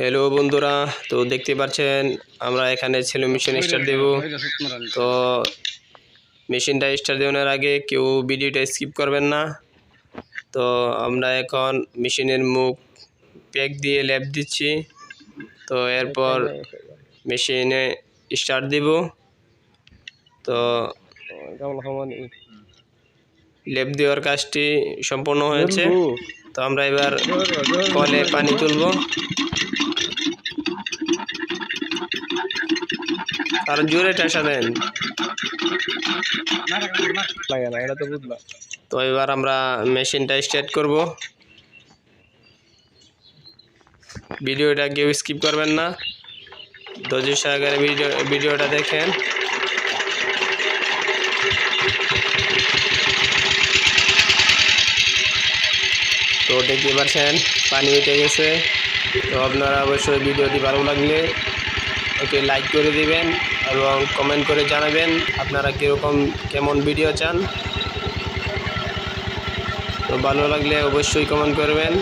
Hello বন্ধুরা। তো দেখতে পাচ্ছেন আমরা এখানে ছিল মেশিন স্টার্ট দেব তো মেশিনটা স্টার্ট দেওয়ার আগে কেউ ভিডিওটা স্কিপ করবেন না। তো আমরা এখন মেশিনের মুখ প্যাক দিয়ে ল্যাপ দিচ্ছি। তো এরপর মেশিনে স্টার্ট দিব। তো লেপ দেওয়ার কাজটি সম্পূর্ণ হয়েছে। তো আমরা এবার কলে পানি তুলব। আর জোরে টেসা দেন লাগে না এটা তো বুঝলাম। তো এবার আমরা মেশিনটা স্টার্ট করব। ভিডিওটা কেউ স্কিপ করবেন না। ধৈর্য সহকারে ভিডিও ভিডিওটা দেখেন। তো দেখতে পাচ্ছেন পানি উঠে গেছে। তো আপনারা অবশ্যই ভিডিওটি ভালো লাগলে ওকে লাইক করে দিবেন এবং কমেন্ট করে জানাবেন আপনারা কীরকম, কেমন ভিডিও চান। তো ভালো লাগলে অবশ্যই কমেন্ট করবেন।